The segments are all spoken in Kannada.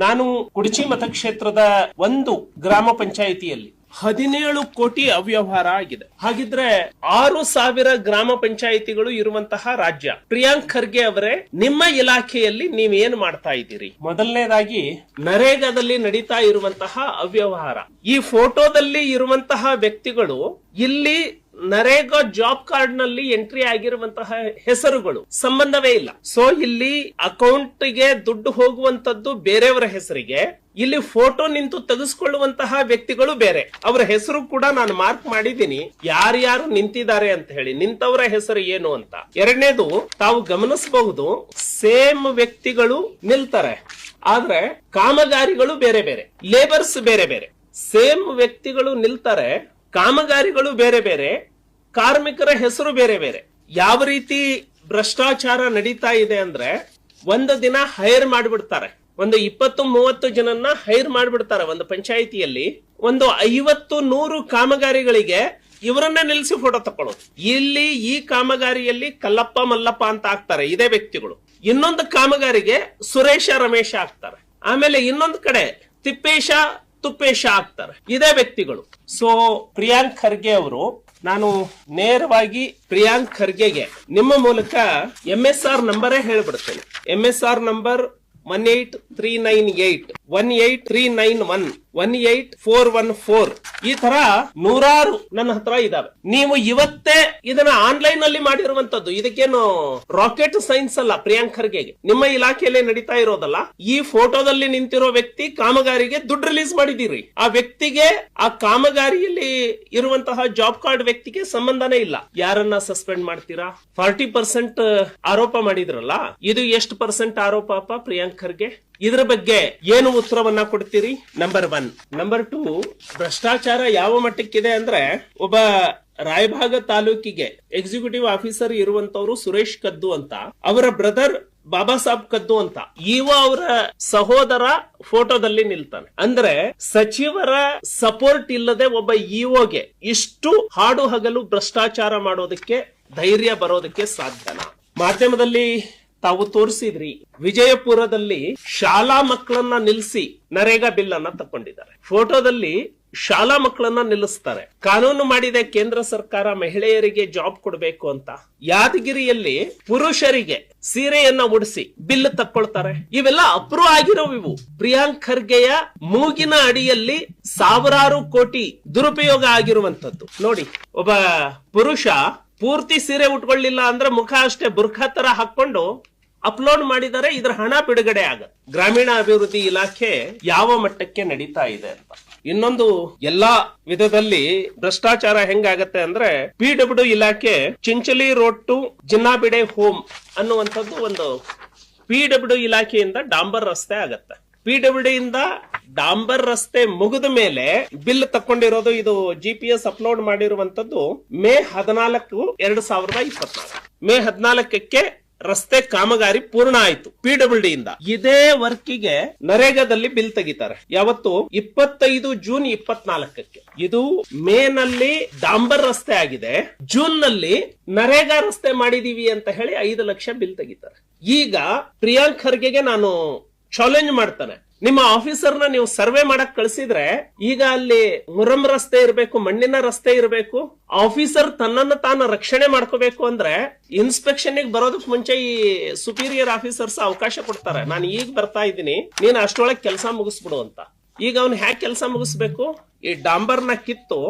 ನಾನು ಕುಡಚಿ ಮತಕ್ಷೇತ್ರದ ಒಂದು ಗ್ರಾಮ ಪಂಚಾಯಿತಿಯಲ್ಲಿ ಹದಿನೇಳು ಕೋಟಿ ಅವ್ಯವಹಾರ ಆಗಿದೆ. ಹಾಗಿದ್ರೆ ಆರು ಸಾವಿರ ಗ್ರಾಮ ಪಂಚಾಯಿತಿಗಳು ಇರುವಂತಹ ರಾಜ್ಯ. ಪ್ರಿಯಾಂಕ್ ಖರ್ಗೆ ಅವರೇ, ನಿಮ್ಮ ಇಲಾಖೆಯಲ್ಲಿ ನೀವೇನ್ ಮಾಡ್ತಾ ಇದ್ದೀರಿ? ಮೊದಲನೇದಾಗಿ, ನರೇಗಾದಲ್ಲಿ ನಡೀತಾ ಇರುವಂತಹ ಅವ್ಯವಹಾರ. ಈ ಫೋಟೋದಲ್ಲಿ ಇರುವಂತಹ ವ್ಯಕ್ತಿಗಳು ಇಲ್ಲಿ ನರೇಗಾ ಜಾಬ್ ಕಾರ್ಡ್ನಲ್ಲಿ ಎಂಟ್ರಿ ಆಗಿರುವಂತಹ ಹೆಸರುಗಳು ಸಂಬಂಧವೇ ಇಲ್ಲ. ಸೊ ಇಲ್ಲಿ ಅಕೌಂಟ್ಗೆ ದುಡ್ಡು ಹೋಗುವಂತದ್ದು ಬೇರೆಯವರ ಹೆಸರಿಗೆ, ಇಲ್ಲಿ ಫೋಟೋ ನಿಂತು ತೆಗೆಸ್ಕೊಳ್ಳುವಂತಹ ವ್ಯಕ್ತಿಗಳು ಬೇರೆ. ಅವರ ಹೆಸರು ಕೂಡ ನಾನು ಮಾರ್ಕ್ ಮಾಡಿದ್ದೀನಿ. ಯಾರ್ಯಾರು ನಿಂತಿದ್ದಾರೆ ಅಂತ ಹೇಳಿ, ನಿಂತವರ ಹೆಸರು ಏನು ಅಂತ. ಎರಡನೇದು, ತಾವು ಗಮನಿಸಬಹುದು ಸೇಮ್ ವ್ಯಕ್ತಿಗಳು ನಿಲ್ತಾರೆ. ಆದ್ರೆ, ಕಾಮಗಾರಿಗಳು ಬೇರೆ ಬೇರೆ ಲೇಬರ್ಸ್ ಬೇರೆ ಬೇರೆ. ಸೇಮ್ ವ್ಯಕ್ತಿಗಳು ನಿಲ್ತಾರೆ, ಕಾಮಗಾರಿಗಳು ಬೇರೆ ಬೇರೆ ಕಾರ್ಮಿಕರ ಹೆಸರು ಬೇರೆ ಬೇರೆ. ಯಾವ ರೀತಿ ಭ್ರಷ್ಟಾಚಾರ ನಡೀತಾ ಇದೆ ಅಂದ್ರೆ ಒಂದು ದಿನ ಹೈರ್ ಮಾಡಿಬಿಡ್ತಾರೆ. ಒಂದು ಇಪ್ಪತ್ತು ಮೂವತ್ತು ಜನನ್ನ ಹೈರ್ ಮಾಡಿಬಿಡ್ತಾರೆ ಒಂದು ಪಂಚಾಯಿತಿಯಲ್ಲಿ. ಒಂದು ಐವತ್ತು ನೂರು ಕಾಮಗಾರಿಗಳಿಗೆ ಇವರನ್ನ ನಿಲ್ಲಿಸಿ ಫೋಟೋ ತಕೊಳ್ಳೋದು. ಇಲ್ಲಿ ಈ ಕಾಮಗಾರಿಯಲ್ಲಿ ಕಲ್ಲಪ್ಪ ಮಲ್ಲಪ್ಪ ಅಂತ ಆಗ್ತಾರೆ, ಇದೇ ವ್ಯಕ್ತಿಗಳು. ಇನ್ನೊಂದು ಕಾಮಗಾರಿಗೆ ಸುರೇಶ ರಮೇಶ ಆಗ್ತಾರೆ. ಆಮೇಲೆ ಇನ್ನೊಂದು ಕಡೆ ತಿಪ್ಪೇಶ ತುಪ್ಪೇಶ ಆಗ್ತಾರೆ, ಇದೇ ವ್ಯಕ್ತಿಗಳು. ಸೊ ಪ್ರಿಯಾಂಕ್ ಖರ್ಗೆ ಅವರು ನಾನು ನೇರವಾಗಿ ಪ್ರಿಯಾಂಕ್ ಖರ್ಗೆಗೆ. ನಿಮ್ಮ ಮೂಲಕ ಎಂ ಎಸ್ ಆರ್ ನಂಬರೇ ಹೇಳ್ಬಿಡ್ತೇನೆ. M S R number one eight three nine eight one eight three nine one one eight four one four ಈ ತರ ನೂರಾರು ನನ್ನ ಹತ್ರ ಇದಾವೆ. ನೀವು ಇವತ್ತೇ ಇದನ್ನ ಆನ್ಲೈನ್ ಅಲ್ಲಿ ಮಾಡಿರುವಂತದ್ದು. ಇದಕ್ಕೇನು ರಾಕೆಟ್ ಸೈನ್ಸ್ ಅಲ್ಲ, ಪ್ರಿಯಾಂಕ್ ಖರ್ಗೆಗೆ. ನಿಮ್ಮ ಇಲಾಖೆಯಲ್ಲಿ ನಡೀತಾ ಇರೋದಲ್ಲ, ಈ ಫೋಟೋದಲ್ಲಿ ನಿಂತಿರೋ ವ್ಯಕ್ತಿ ಕಾಮಗಾರಿಗೆ ದುಡ್ಡು ರಿಲೀಸ್ ಮಾಡಿದೀರಿ ಆ ವ್ಯಕ್ತಿಗೆ, ಆ ಕಾಮಗಾರಿಯಲ್ಲಿ ಇರುವಂತಹ ಜಾಬ್ ಕಾರ್ಡ್ ವ್ಯಕ್ತಿಗೆ ಸಂಬಂಧನೇ ಇಲ್ಲ. ಯಾರನ್ನ ಸಸ್ಪೆಂಡ್ ಮಾಡ್ತೀರಾ? ಫಾರ್ಟಿ ಪರ್ಸೆಂಟ್ ಆರೋಪ ಮಾಡಿದ್ರಲ್ಲ, ಇದು ಎಷ್ಟು ಪರ್ಸೆಂಟ್ ಆರೋಪ ಅಪ್ಪ ಪ್ರಿಯಾಂಕ್ ಖರ್ಗೆ? ಇದ್ರ ಬಗ್ಗೆ ಏನು ಉತ್ತರವನ್ನ ಕೊಡ್ತೀರಿ? ನಂಬರ್ ಒನ್ ನಂಬರ್ ಟೂ ಭ್ರಷ್ಟಾಚಾರ ಯಾವ ಮಟ್ಟಕ್ಕಿದೆ ಅಂದ್ರೆ ಒಬ್ಬ ರಾಯಭಾಗ ತಾಲೂಕಿಗೆ ಎಕ್ಸಿಕ್ಯೂಟಿವ್ ಆಫೀಸರ್ ಇರುವಂತವರು ಸುರೇಶ್ ಕದ್ದು ಅಂತ, ಅವರ ಬ್ರದರ್ ಬಾಬಾ ಸಾಬ್ ಕದ್ದು ಅಂತ. ಇವ ಅವರ ಸಹೋದರ ಫೋಟೋದಲ್ಲಿ ನಿಲ್ತಾನೆ. ಅಂದ್ರೆ ಸಚಿವರ ಸಪೋರ್ಟ್ ಇಲ್ಲದೆ ಒಬ್ಬ ಇಒಗೆ ಇಷ್ಟು ಹಾಡು ಹಗಲು ಭ್ರಷ್ಟಾಚಾರ ಮಾಡೋದಕ್ಕೆ ಧೈರ್ಯ ಬರೋದಕ್ಕೆ ಸಾಧ್ಯನಾ? ಮಾಧ್ಯಮದಲ್ಲಿ ತಾವು ತೋರಿಸಿದ್ರಿ. ವಿಜಯಪುರದಲ್ಲಿ ಶಾಲಾ ಮಕ್ಕಳನ್ನ ನಿಲ್ಲಿಸಿ ನರೇಗಾ ಬಿಲ್ ಅನ್ನ ತಕೊಂಡಿದ್ದಾರೆ ಫೋಟೋದಲ್ಲಿ ಶಾಲಾ ಮಕ್ಕಳನ್ನ ನಿಲ್ಲಿಸ್ತಾರೆ. ಕಾನೂನು ಮಾಡಿದೆ ಕೇಂದ್ರ ಸರ್ಕಾರ ಮಹಿಳೆಯರಿಗೆ ಜಾಬ್ ಕೊಡಬೇಕು ಅಂತ. ಯಾದಗಿರಿಯಲ್ಲಿ ಪುರುಷರಿಗೆ ಸೀರೆಯನ್ನ ಉಡಿಸಿ ಬಿಲ್ ತಕ್ಕೊಳ್ತಾರೆ. ಇವೆಲ್ಲ ಅಪ್ರೂವ್ ಆಗಿರೋ ಇವು. ಪ್ರಿಯಾಂಕ್ ಖರ್ಗೆಯ ಮೂಗಿನ ಅಡಿಯಲ್ಲಿ ಸಾವಿರಾರು ಕೋಟಿ ದುರುಪಯೋಗ ಆಗಿರುವಂತದ್ದು ನೋಡಿ, ಒಬ್ಬ ಪುರುಷ ಪೂರ್ತಿ ಸೀರೆ ಉಟ್ಕೊಳ್ಳಿಲ್ಲ ಅಂದ್ರೆ ಮುಖ ಅಷ್ಟೇ ಬುರ್ಖಾ ತರ ಹಾಕೊಂಡು ಅಪ್ಲೋಡ್ ಮಾಡಿದರೆ ಇದ್ರ ಹಣ ಬಿಡುಗಡೆ ಆಗತ್ತೆ. ಗ್ರಾಮೀಣ ಅಭಿವೃದ್ಧಿ ಇಲಾಖೆ ಯಾವ ಮಟ್ಟಕ್ಕೆ ನಡೀತಾ ಇದೆ ಅಂತ. ಇನ್ನೊಂದು ಎಲ್ಲಾ ವಿಧದಲ್ಲಿ ಭ್ರಷ್ಟಾಚಾರ ಹೆಂಗಾಗತ್ತೆ ಅಂದ್ರೆ ಪಿ ಡಬ್ಲ್ಯೂ ಇಲಾಖೆ Chinchali road to Jinnabide home ಅನ್ನುವಂಥದ್ದು ಒಂದು ಪಿ ಡಬ್ಲ್ಯೂ ಇಲಾಖೆಯಿಂದ ಡಾಂಬರ್ ರಸ್ತೆ ಆಗತ್ತೆ. ಪಿ ಡಬ್ಲ್ಯೂ ಇಂದ ಡಾಂಬರ್ ರಸ್ತೆ ಮುಗಿದ ಮೇಲೆ ಬಿಲ್ ತಕೊಂಡಿರೋದು ಇದು ಜಿ ಪಿ ಎಸ್ ಅಪ್ಲೋಡ್ ಮಾಡಿರುವಂತದ್ದು ಮೇ ಹದಿನಾಲ್ಕು ಎರಡ್ ಸಾವಿರದ ಇಪ್ಪತ್ನಾಲ್ಕು. ಮೇ ಹದಿನಾಲ್ಕಕ್ಕೆ ರಸ್ತೆ ಕಾಮಗಾರಿ ಪೂರ್ಣ ಆಯ್ತು ಪಿ ಡಬ್ಲ್ಯೂ ಡಿ ಇಂದ. ಇದೇ ವರ್ಕಿಗೆ ನರೇಗಾದಲ್ಲಿ ಬಿಲ್ ತೆಗಿತಾರೆ. ಯಾವತ್ತು? ಇಪ್ಪತ್ತೈದು ಜೂನ್ ಇಪ್ಪತ್ನಾಲ್ಕಕ್ಕೆ. ಇದು ಮೇ ನಲ್ಲಿ ಡಾಂಬರ್ ರಸ್ತೆ ಆಗಿದೆ. ಜೂನ್ನಲ್ಲಿ ನರೇಗಾ ರಸ್ತೆ ಮಾಡಿದೀವಿ ಅಂತ ಹೇಳಿ ಐದು ಲಕ್ಷ ಬಿಲ್ ತೆಗಿತಾರೆ. ಈಗ ಪ್ರಿಯಾಂಕ್ ಖರ್ಗೆಗೆ ನಾನು ಚಾಲೆಂಜ್ ಮಾಡ್ತಾನೆ. ನಿಮ್ಮ ಆಫೀಸರ್ನ ನೀವು ಸರ್ವೆ ಮಾಡಕ್ ಕಳಿಸಿದ್ರೆ ಈಗ ಅಲ್ಲಿ ಮುರಂ ರಸ್ತೆ ಇರಬೇಕು, ಮಣ್ಣಿನ ರಸ್ತೆ ಇರಬೇಕು, ಆಫೀಸರ್ ತನ್ನನ್ನು ತಾನು ರಕ್ಷಣೆ ಮಾಡ್ಕೋಬೇಕು ಅಂದ್ರೆ ಇನ್ಸ್ಪೆಕ್ಷನ್ ಬರೋದಕ್ ಮುಂಚೆ ಈ ಸುಪೀರಿಯರ್ ಆಫೀಸರ್ಸ್ ಅವಕಾಶ ಕೊಡ್ತಾರೆ. ನಾನು ಈಗ ಬರ್ತಾ ಇದ್ದೀನಿ, ನೀನ್ ಅಷ್ಟೊಳಗೆ ಕೆಲಸ ಮುಗಿಸ್ಬಿಡು ಅಂತ. ಈಗ ಅವ್ನು ಹ್ಯಾಕ್ ಕೆಲಸ ಮುಗಿಸ್ಬೇಕು, ಈ ಡಾಂಬರ್ನ ಕಿತ್ತು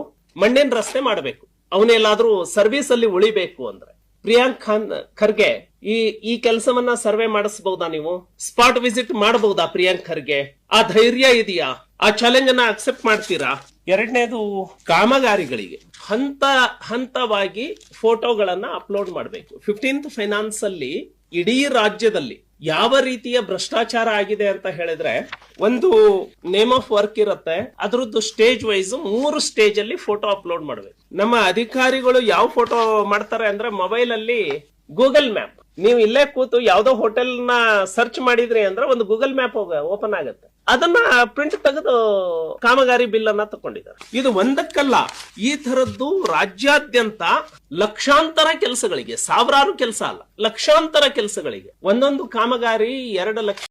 ಮಣ್ಣಿನ ರಸ್ತೆ ಮಾಡಬೇಕು. ಅವನೆಲ್ಲಾದ್ರೂ ಸರ್ವಿಸ್ ಅಲ್ಲಿ ಉಳಿಬೇಕು ಅಂದ್ರೆ. ಪ್ರಿಯಾಂಕ್ ಖಾನ್ ಖರ್ಗೆ ಈ ಈ ಕೆಲಸವನ್ನ ಸರ್ವೆ ಮಾಡಿಸಬಹುದಾ ನೀವು? ಸ್ಪಾಟ್ ವಿಸಿಟ್ ಮಾಡಬಹುದಾ ಪ್ರಿಯಾಂಕರ್ಗೆ? ಆ ಧೈರ್ಯ ಇದೆಯಾ? ಆ ಚಾಲೆಂಜ್ ಅನ್ನ ಅಕ್ಸೆಪ್ಟ್ ಮಾಡ್ತೀರಾ? ಎರಡನೇದು ಕಾಮಗಾರಿಗಳಿಗೆ. ಹಂತ, ಹಂತವಾಗಿ ಫೋಟೋಗಳನ್ನ ಅಪ್ಲೋಡ್ ಮಾಡಬೇಕು. ಫಿಫ್ಟೀನ್ತ್ ಫೈನಾನ್ಸ್ ಅಲ್ಲಿ ಇಡೀ ರಾಜ್ಯದಲ್ಲಿ ಯಾವ ರೀತಿಯ ಭ್ರಷ್ಟಾಚಾರ ಆಗಿದೆ ಅಂತ ಹೇಳಿದ್ರೆ, ಒಂದು ನೇಮ್ ಆಫ್ ವರ್ಕ್ ಇರುತ್ತೆ. ಅದ್ರದ್ದು ಸ್ಟೇಜ್ ವೈಸ್ ಮೂರು ಸ್ಟೇಜ್ ಅಲ್ಲಿ ಫೋಟೋ ಅಪ್ಲೋಡ್ ಮಾಡಬೇಕು. ನಮ್ಮ ಅಧಿಕಾರಿಗಳು ಯಾವ ಫೋಟೋ ಮಾಡ್ತಾರೆ ಅಂದ್ರೆ ಮೊಬೈಲ್ ಅಲ್ಲಿ ಗೂಗಲ್ ಮ್ಯಾಪ್. ನೀವು ಇಲ್ಲೇ ಕೂತು ಯಾವ್ದೋ ಹೋಟೆಲ್ನ ಸರ್ಚ್ ಮಾಡಿದ್ರಿ ಅಂದ್ರೆ ಒಂದು ಗೂಗಲ್ ಮ್ಯಾಪ್ ಓಪನ್ ಆಗುತ್ತೆ. ಅದನ್ನ ಪ್ರಿಂಟ್ ತೆಗೆದು ಕಾಮಗಾರಿ ಬಿಲ್ ಅನ್ನ ತಕೊಂಡಿದ್ದಾರೆ ಇದು ಒಂದಕ್ಕಲ್ಲ, ಈ ತರದ್ದು ರಾಜ್ಯಾದ್ಯಂತ ಲಕ್ಷಾಂತರ ಕೆಲಸಗಳಿಗೆ, ಸಾವಿರಾರು ಕೆಲಸ ಅಲ್ಲ, ಲಕ್ಷಾಂತರ ಕೆಲಸಗಳಿಗೆ ಒಂದೊಂದು ಕಾಮಗಾರಿ ಎರಡು ಲಕ್ಷ